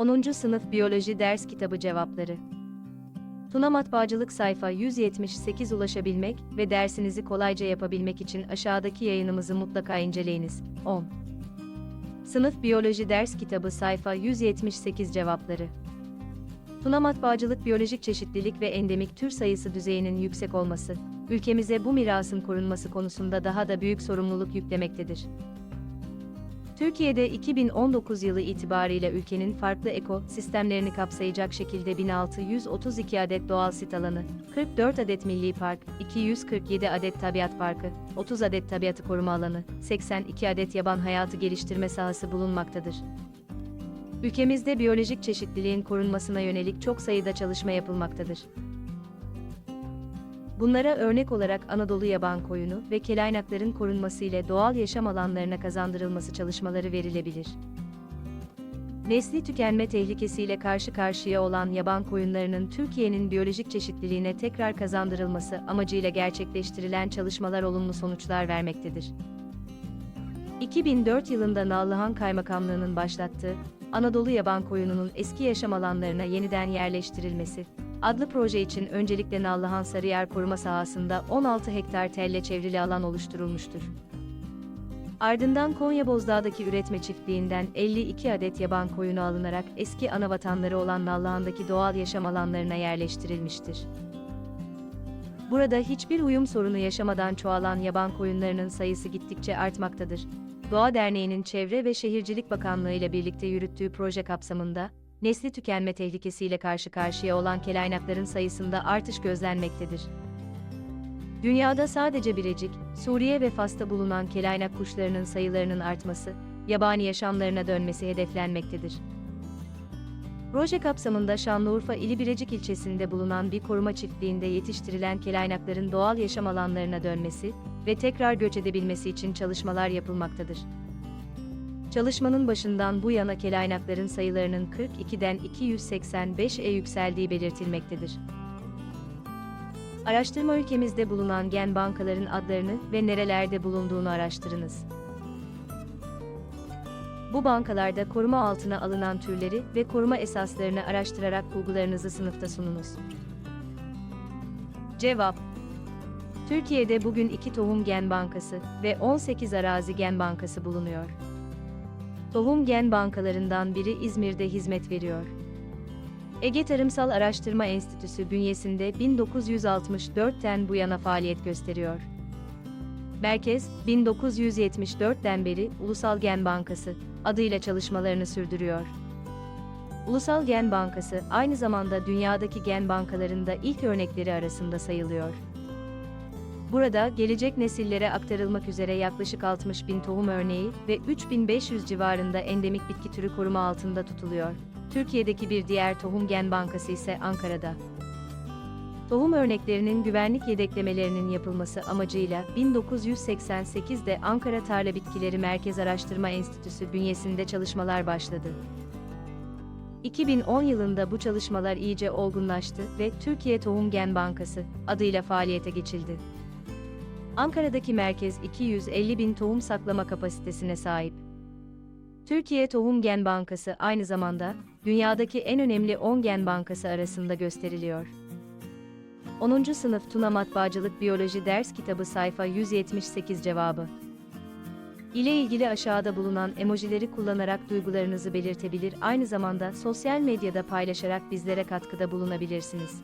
10. Sınıf Biyoloji Ders Kitabı Cevapları Tuna Matbaacılık sayfa 178 ulaşabilmek ve dersinizi kolayca yapabilmek için aşağıdaki yayınımızı mutlaka inceleyiniz. 10. Sınıf Biyoloji Ders Kitabı sayfa 178 cevapları Tuna Matbaacılık biyolojik çeşitlilik ve endemik tür sayısı düzeyinin yüksek olması, ülkemize bu mirasın korunması konusunda daha da büyük sorumluluk yüklemektedir. Türkiye'de 2019 yılı itibariyle ülkenin farklı ekosistemlerini kapsayacak şekilde 1632 adet doğal sit alanı, 44 adet milli park, 247 adet tabiat parkı, 30 adet tabiatı koruma alanı, 82 adet yaban hayatı geliştirme sahası bulunmaktadır. Ülkemizde biyolojik çeşitliliğin korunmasına yönelik çok sayıda çalışma yapılmaktadır. Bunlara örnek olarak Anadolu yaban koyunu ve kelaynakların korunması ile doğal yaşam alanlarına kazandırılması çalışmaları verilebilir. Nesli tükenme tehlikesiyle karşı karşıya olan yaban koyunlarının Türkiye'nin biyolojik çeşitliliğine tekrar kazandırılması amacıyla gerçekleştirilen çalışmalar olumlu sonuçlar vermektedir. 2004 yılında Nallıhan Kaymakamlığı'nın başlattığı Anadolu yaban koyununun eski yaşam alanlarına yeniden yerleştirilmesi adlı proje için öncelikle Nallıhan Sarıyer koruma sahasında 16 hektar telle çevrili alan oluşturulmuştur. Ardından Konya Bozdağ'daki üretme çiftliğinden 52 adet yaban koyunu alınarak eski ana vatanları olan Nallıhan'daki doğal yaşam alanlarına yerleştirilmiştir. Burada hiçbir uyum sorunu yaşamadan çoğalan yaban koyunlarının sayısı gittikçe artmaktadır. Doğa Derneği'nin Çevre ve Şehircilik Bakanlığı ile birlikte yürüttüğü proje kapsamında, nesli tükenme tehlikesiyle karşı karşıya olan kelaynakların sayısında artış gözlenmektedir. Dünyada sadece Birecik, Suriye ve Fas'ta bulunan kelaynak kuşlarının sayılarının artması, yabani yaşamlarına dönmesi hedeflenmektedir. Proje kapsamında Şanlıurfa ili Birecik ilçesinde bulunan bir koruma çiftliğinde yetiştirilen kelaynakların doğal yaşam alanlarına dönmesi ve tekrar göç edebilmesi için çalışmalar yapılmaktadır. Çalışmanın başından bu yana kelaynakların sayılarının 42'den 285'e yükseldiği belirtilmektedir. Araştırma ülkemizde bulunan gen bankaların adlarını ve nerelerde bulunduğunu araştırınız. Bu bankalarda koruma altına alınan türleri ve koruma esaslarını araştırarak bulgularınızı sınıfta sununuz. Cevap Türkiye'de bugün 2 tohum gen bankası ve 18 arazi gen bankası bulunuyor. Tohum gen bankalarından biri İzmir'de hizmet veriyor. Ege Tarımsal Araştırma Enstitüsü bünyesinde 1964'ten bu yana faaliyet gösteriyor. Merkez, 1974'ten beri Ulusal Gen Bankası adıyla çalışmalarını sürdürüyor. Ulusal Gen Bankası aynı zamanda dünyadaki gen bankalarında ilk örnekleri arasında sayılıyor. Burada gelecek nesillere aktarılmak üzere yaklaşık 60 bin tohum örneği ve 3500 civarında endemik bitki türü koruma altında tutuluyor. Türkiye'deki bir diğer tohum gen bankası ise Ankara'da. Tohum örneklerinin güvenlik yedeklemelerinin yapılması amacıyla 1988'de Ankara Tarla Bitkileri Merkez Araştırma Enstitüsü bünyesinde çalışmalar başladı. 2010 yılında bu çalışmalar iyice olgunlaştı ve Türkiye Tohum Gen Bankası adıyla faaliyete geçildi. Ankara'daki merkez 250 bin tohum saklama kapasitesine sahip. Türkiye Tohum Gen Bankası aynı zamanda dünyadaki en önemli 10 gen bankası arasında gösteriliyor. 10. Sınıf Tuna Matbaacılık Biyoloji Ders Kitabı sayfa 178 cevabı. ile ilgili aşağıda bulunan emojileri kullanarak duygularınızı belirtebilir aynı zamanda sosyal medyada paylaşarak bizlere katkıda bulunabilirsiniz.